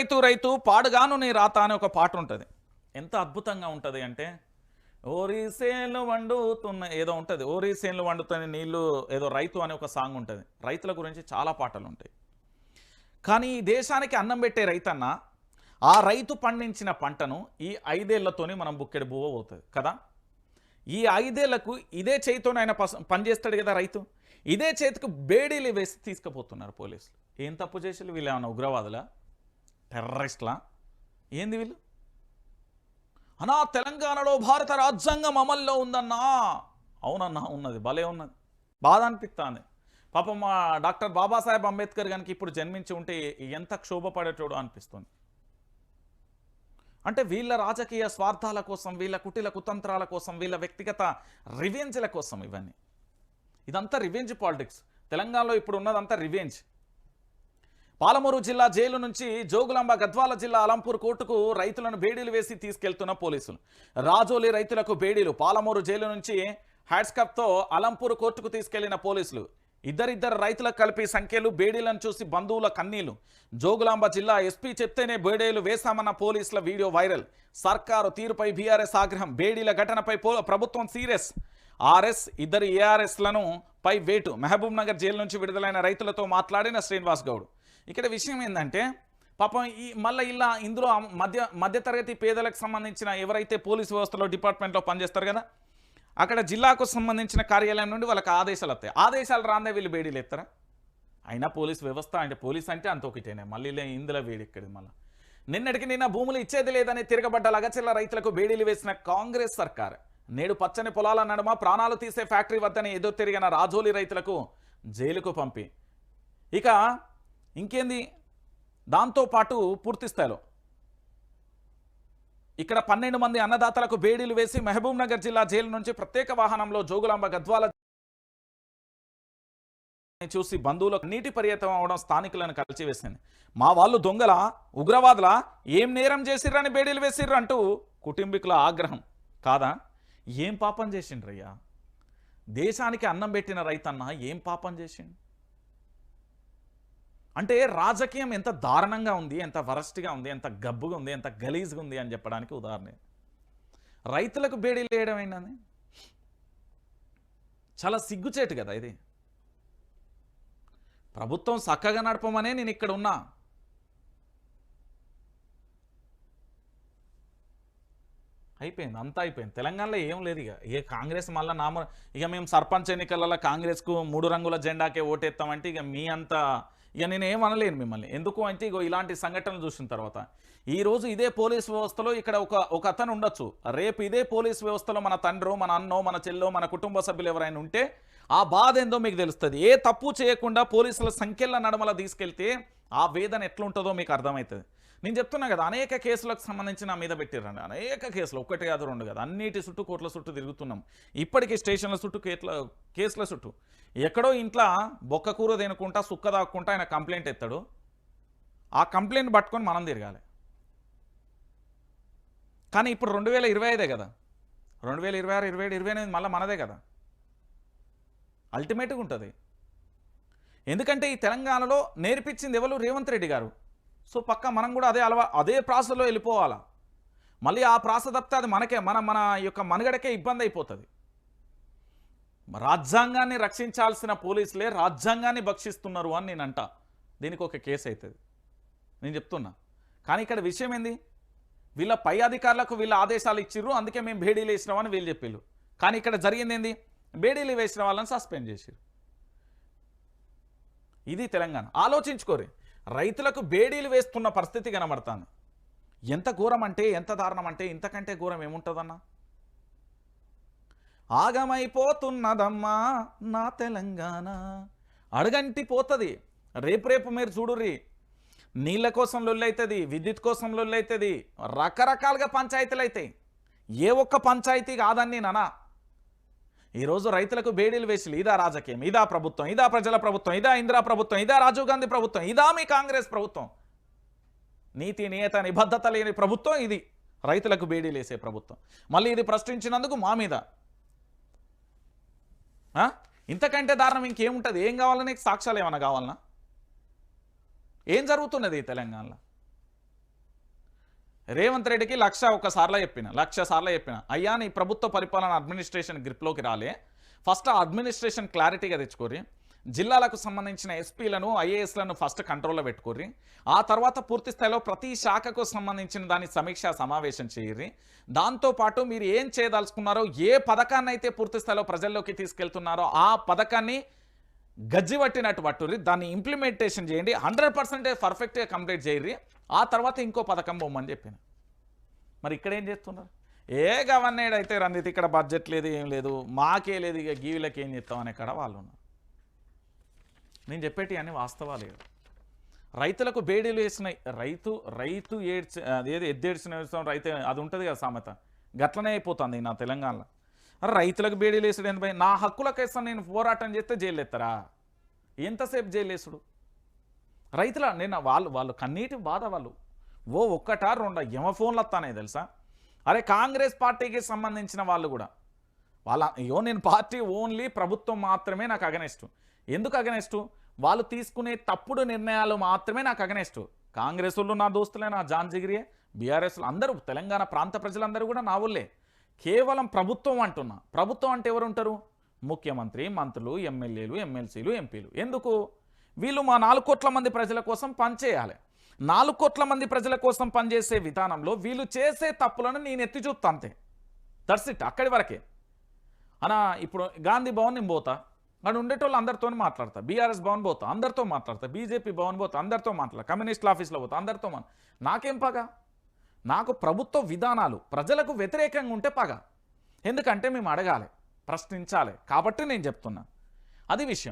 రైతు రైతు పాడుగాను నీ రాత అనే ఒక పాట ఉంటుంది. ఎంత అద్భుతంగా ఉంటుంది అంటే ఓరిసేన్లు వండుతున్న ఏదో ఉంటుంది ఓరిసేన్లు వండుతున్న నీళ్ళు ఏదో రైతు అనే ఒక సాంగ్ ఉంటుంది. రైతుల గురించి చాలా పాటలు ఉంటాయి. కానీ ఈ దేశానికి అన్నం పెట్టే రైతన్న ఆ రైతు పండించిన పంటను ఈ ఐదేళ్ళతోనే మనం బుక్కెడు బువ్వ పోతుంది కదా? ఈ ఐదేళ్ళకు ఇదే చేతితోనే ఆయన పనిచేస్తాడు కదా రైతు? ఇదే చేతికి బేడీలు వేసి తీసుకుపోతున్నారు పోలీసులు. ఏం తప్పు చేసేది వీళ్ళు ఏమైనా ఉగ్రవాదులా? టెర్రరిస్ట్లా? ఏంది వీళ్ళు? అనా తెలంగాణలో భారత రాజ్యాంగం అమల్లో ఉందన్నా. అవునన్నా ఉన్నది భలే ఉన్నది. బాధ అనిపిస్తుంది పాపం మా డాక్టర్ బాబాసాహెబ్ అంబేద్కర్ కనుక ఇప్పుడు జన్మించి ఉంటే ఎంత క్షోభపడేటోడు అనిపిస్తుంది. అంటే వీళ్ళ రాజకీయ స్వార్థాల కోసం వీళ్ళ కుటిల కుతంత్రాల కోసం వీళ్ళ వ్యక్తిగత రివెంజ్ల కోసం ఇవన్నీ. ఇదంతా రివెంజ్ పాలిటిక్స్. తెలంగాణలో ఇప్పుడు ఉన్నదంతా రివెంజ్. పాలమూరు జిల్లా జైలు నుంచి జోగులాంబ గద్వాల జిల్లా అలంపూర్ కోర్టుకు రైతులను బేడీలు వేసి తీసుకెళ్తున్న పోలీసులు. రాజోలి రైతులకు బేడీలు. పాలమూరు జైలు నుంచి హ్యాడ్స్కప్తో అలంపూర్ కోర్టుకు తీసుకెళ్ళిన పోలీసులు. ఇద్దరిద్దరు రైతులకు కలిపి సంఖ్యలు బేడీలను చూసి బంధువుల కన్నీళ్ళు. జోగులాంబ జిల్లా ఎస్పీ చెప్తేనే బేడీలు వేశామన్న పోలీసుల వీడియో వైరల్. సర్కారు తీరుపై బీఆర్ఎస్ ఆగ్రహం. బేడీల ఘటనపై పో- ప్రభుత్వం సీరియస్. ఆర్ఎస్ ఇద్దరు ఏఆర్ఎస్లను పై వేటు. మహబూబ్ నగర్ జైలు నుంచి విడుదలైన రైతులతో మాట్లాడిన శ్రీనివాస్ గౌడ్. ఇక్కడ విషయం ఏంటంటే పాపం ఈ మళ్ళీ ఇలా ఇందులో మధ్య మధ్యతరగతి పేదలకు సంబంధించిన ఎవరైతే పోలీస్ వ్యవస్థలో డిపార్ట్మెంట్లో పనిచేస్తారు కదా అక్కడ జిల్లాకు సంబంధించిన కార్యాలయం నుండి వాళ్ళకి ఆదేశాలు వస్తాయి. ఆదేశాలు రాందే వీళ్ళు బేడీలు ఎత్తారా? అయినా పోలీస్ వ్యవస్థ అంటే పోలీస్ అంటే అంత ఒకటేనే. మళ్ళీ లే- ఇందులో వేడి ఎక్కడిది మళ్ళీ? నిన్నటికి నిన్న భూములు ఇచ్చేది లేదని తిరగబడ్డ లగచిల్ల రైతులకు బేడీలు వేసిన కాంగ్రెస్ సర్కార్. నేడు పచ్చని పొలాల నడుమ ప్రాణాలు తీసే ఫ్యాక్టరీ వద్దని ఎదురు తిరిగిన రాజోలి రైతులకు జైలుకు పంపి. ఇక ఇంకేంది? దాంతోపాటు పూర్తి స్థాయిలో. ఇక్కడ పన్నెండు మంది అన్నదాతలకు బేడీలు వేసి మహబూబ్ నగర్ జిల్లా జైలు నుంచి ప్రత్యేక వాహనంలో జోగులాంబ గద్వాల చూసి బంధువులకు నీటి పర్యటన అవడం స్థానికులను కలిచివేసింది. మా వాళ్ళు దొంగల? ఉగ్రవాదుల? ఏం నేరం చేసిర్రని బేడీలు వేసిర్రు అంటూ కుటుంబీకుల ఆగ్రహం. కాదా? ఏం పాపం చేసిండ్రయ్యా? దేశానికి అన్నం పెట్టిన రైతన్న ఏం పాపం చేసిండు? అంటే రాజకీయం ఎంత దారుణంగా ఉంది ఎంత వరస్ట్గా ఉంది ఎంత గబ్బుగా ఉంది ఎంత గలీజ్గా ఉంది అని చెప్పడానికి ఉదాహరణ రైతులకు బేడీలు వేయడం ఏంటని చాలా సిగ్గుచేటు కదా ఇది. ప్రభుత్వం చక్కగా నడపమనే నేను ఇక్కడ ఉన్నా. అయిపోయింది అంతా అయిపోయింది. తెలంగాణలో ఏం లేదు ఇక. ఏ కాంగ్రెస్ మళ్ళీ నామ ఇక మేము సర్పంచ్ ఎన్నికలలో కాంగ్రెస్కు మూడు రంగుల జెండాకే ఓటేస్తామంటే ఇక మీ అంత ఇక నేను ఏం అనలేను మిమ్మల్ని. ఎందుకు అంటే ఇగో ఇలాంటి సంఘటనలు చూసిన తర్వాత. ఈ రోజు ఇదే పోలీస్ వ్యవస్థలో ఇక్కడ ఒక ఒక అతను ఉండొచ్చు. రేపు ఇదే పోలీస్ వ్యవస్థలో మన తండ్రో మన అన్నో మన చెల్లో మన కుటుంబ సభ్యులు ఎవరైనా ఉంటే ఆ బాధ ఏందో మీకు తెలుస్తుంది. ఏ తప్పు చేయకుండా పోలీసుల సంఖ్యల నడమల తీసుకెళ్తే ఆ వేదన ఎట్లుంటుందో మీకు అర్థమవుతుంది నేను చెప్తున్నా కదా అనేక కేసులకు సంబంధించి నా మీద పెట్టిరండి అనేక కేసులు ఒక్కటి కాదు రెండు కాదు. అన్నిటి చుట్టూ కోట్ల చుట్టూ తిరుగుతున్నాం. ఇప్పటికీ స్టేషన్ల చుట్టూ కేట్ల కేసుల చుట్టూ. ఎక్కడో ఇంట్లో బొక్క కూర తినుకుంటా సుక్క దాక్కుంటా ఆయన కంప్లైంట్ ఎత్తాడు. ఆ కంప్లైంట్ పట్టుకొని మనం తిరగాలి. కానీ ఇప్పుడు రెండు వేల ఇరవై ఐదే కదా. రెండు వేల ఇరవై ఆరు ఇరవై ఏడు ఇరవై ఎనిమిది మళ్ళీ మనదే కదా. అల్టిమేట్గా ఉంటుంది. ఎందుకంటే ఈ తెలంగాణలో నేర్పించింది ఎవరు? రేవంత్ రెడ్డి గారు. సో పక్క మనం కూడా అదే అలవా అదే ప్రాసలో వెళ్ళిపోవాలా? మళ్ళీ ఆ ప్రాస తప్పితే అది మనకే మన మన యొక్క మనుగడకే ఇబ్బంది అయిపోతుంది. రాజ్యాంగాన్ని రక్షించాల్సిన పోలీసులే రాజ్యాంగాన్ని భక్షిస్తున్నారు అని నేను అంట. దీనికి ఒక కేసు అవుతుంది నేను చెప్తున్నా. కానీ ఇక్కడ విషయం ఏంది? వీళ్ళ పై అధికారులకు వీళ్ళ ఆదేశాలు ఇచ్చిర్రు అందుకే మేము బేడీలు వేసినామని వీళ్ళు చెప్పారు కానీ ఇక్కడ జరిగింది ఏంది? బేడీలు వేసిన వాళ్ళని సస్పెండ్ చేసిర్రు. ఇది తెలంగాణ. ఆలోచించుకోరు. రైతులకు బేడీలు వేస్తున్న పరిస్థితి కనబడుతుంది. ఎంత ఘోరం అంటే ఎంత దారుణం అంటే ఇంతకంటే ఘోరం ఏముంటుందన్నా? ఆగమైపోతున్నదమ్మా నా తెలంగాణ. అడగంటి పోతుంది. రేపు రేపు మీరు చూడుర్రి. నీళ్ళ కోసం లొల్లైతుంది విద్యుత్ కోసం లొల్లైతుంది. రకరకాలుగా పంచాయతీలు అవుతాయి ఏ ఒక్క పంచాయతీ కాదని నానా. ఈరోజు రైతులకు బేడీలు వేసి ఇదా రాజకీయం ఇదా ప్రభుత్వం ఇదా ప్రజల ప్రభుత్వం ఇదా ఇందిరా ప్రభుత్వం ఇదా రాజీవ్ గాంధీ ప్రభుత్వం ఇదా మీ కాంగ్రెస్ ప్రభుత్వం. నీతి నియత నిబద్ధత లేని ప్రభుత్వం ఇది. రైతులకు బేడీలు వేసే ప్రభుత్వం. మళ్ళీ ఇది ప్రశ్నించినందుకు మా మీద. ఇంతకంటే దారుణం ఇంకేముంటుంది? ఏం కావాలని సాక్ష్యాలు ఏమైనా కావాలన్నా ఏం జరుగుతున్నది తెలంగాణలో? రేవంత్ రెడ్డికి లక్ష ఒకసార్లు చెప్పిన లక్ష సార్లు చెప్పిన అయ్యా నీ ప్రభుత్వ పరిపాలన అడ్మినిస్ట్రేషన్ గ్రిప్లోకి రాలే. ఫస్ట్ అడ్మినిస్ట్రేషన్ క్లారిటీగా తెచ్చుకోరి జిల్లాలకు సంబంధించిన ఎస్పీలను ఐఏఎస్లను ఫస్ట్ కంట్రోల్లో పెట్టుకోర్రి. ఆ తర్వాత పూర్తి స్థాయిలో ప్రతి శాఖకు సంబంధించిన దాని సమీక్ష సమావేశం చేయర్రి. దాంతోపాటు మీరు ఏం చేయదలుచుకున్నారో ఏ పథకాన్ని అయితే పూర్తి స్థాయిలో ప్రజల్లోకి తీసుకెళ్తున్నారో ఆ పథకాన్ని గజ్జి పట్టినట్టు పట్టుర్రి దాన్ని ఇంప్లిమెంటేషన్ చేయండి హండ్రెడ్ పర్సెంటేజ్ పర్ఫెక్ట్గా కంప్లీట్ చేయర్రి ఆ తర్వాత ఇంకో పథకం పోమని చెప్పిన. మరి ఇక్కడ ఏం చేస్తున్నారు? ఏ గవర్నర్ అయితే రంజిత్ ఇక్కడ బడ్జెట్ లేదు ఏం లేదు మాకే లేదు ఇక గీవులకి ఏం చెప్తాం అనే కాడ వాళ్ళు ఉన్నారు. నేను చెప్పేటి అన్ని వాస్తవాలు రైతులకు బేడీలు వేసినాయి. రైతు రైతు ఏడ్చి అదేది ఎద్దేడ్చిన రైతు అది ఉంటుంది కదా సామెత. గట్లనే అయిపోతుంది నా తెలంగాణలో. రైతులకు బేడీలు వేసుడు ఎందుకు నా హక్కుల కోసం నేను పోరాటం చేస్తే జైలు ఎత్తరా ఎంతసేపు జైలు వేసుడు రైతుల నేను వాళ్ళు వాళ్ళు కన్నీటి బాధ వాళ్ళు. ఓ ఒక్కట రెండు? యమ ఫోన్లు వస్తానే తెలుసా? అరే కాంగ్రెస్ పార్టీకి సంబంధించిన వాళ్ళు కూడా. వాళ్ళ అయ్యో నేను పార్టీ ఓన్లీ ప్రభుత్వం మాత్రమే నాకు అగనెస్ట్. ఎందుకు అగనెస్ట్? వాళ్ళు తీసుకునే తప్పుడు నిర్ణయాలు మాత్రమే నాకు అగనెస్ట్. కాంగ్రెస్ వాళ్ళు నా దోస్తులే నా జాన్ జిగిరియే బీఆర్ఎస్లు అందరూ తెలంగాణ ప్రాంత ప్రజలందరూ కూడా నా వాళ్ళే. కేవలం ప్రభుత్వం అంటున్నా. ప్రభుత్వం అంటే ఎవరు ఉంటారు ముఖ్యమంత్రి మంత్రులు ఎమ్మెల్యేలు ఎమ్మెల్సీలు ఎంపీలు. ఎందుకు? వీళ్ళు మా నాలుగు కోట్ల మంది ప్రజల కోసం పనిచేయాలి నాలుగు కోట్ల మంది ప్రజల కోసం పనిచేసే విధానంలో వీళ్ళు చేసే తప్పులను నేను ఎత్తి చూస్తా అంతే. దట్స్ ఇట్ అక్కడి వరకే. అనా ఇప్పుడు గాంధీ భవన్ నేను పోతా. అక్కడ ఉండేటోళ్ళు అందరితో మాట్లాడతా. బీఆర్ఎస్ భవన్ పోతా. అందరితో మాట్లాడతా. బీజేపీ భవన్ పోతా. అందరితో మాట్లాడతా. కమ్యూనిస్ట్ ఆఫీస్లో పోతా. అందరితో మా నాకేం పగా? నాకు ప్రభుత్వ విధానాలు ప్రజలకు వ్యతిరేకంగా ఉంటే పగ. ఎందుకంటే మేము అడగాలి ప్రశ్నించాలి. కాబట్టి నేను చెప్తున్నా. అది విషయం.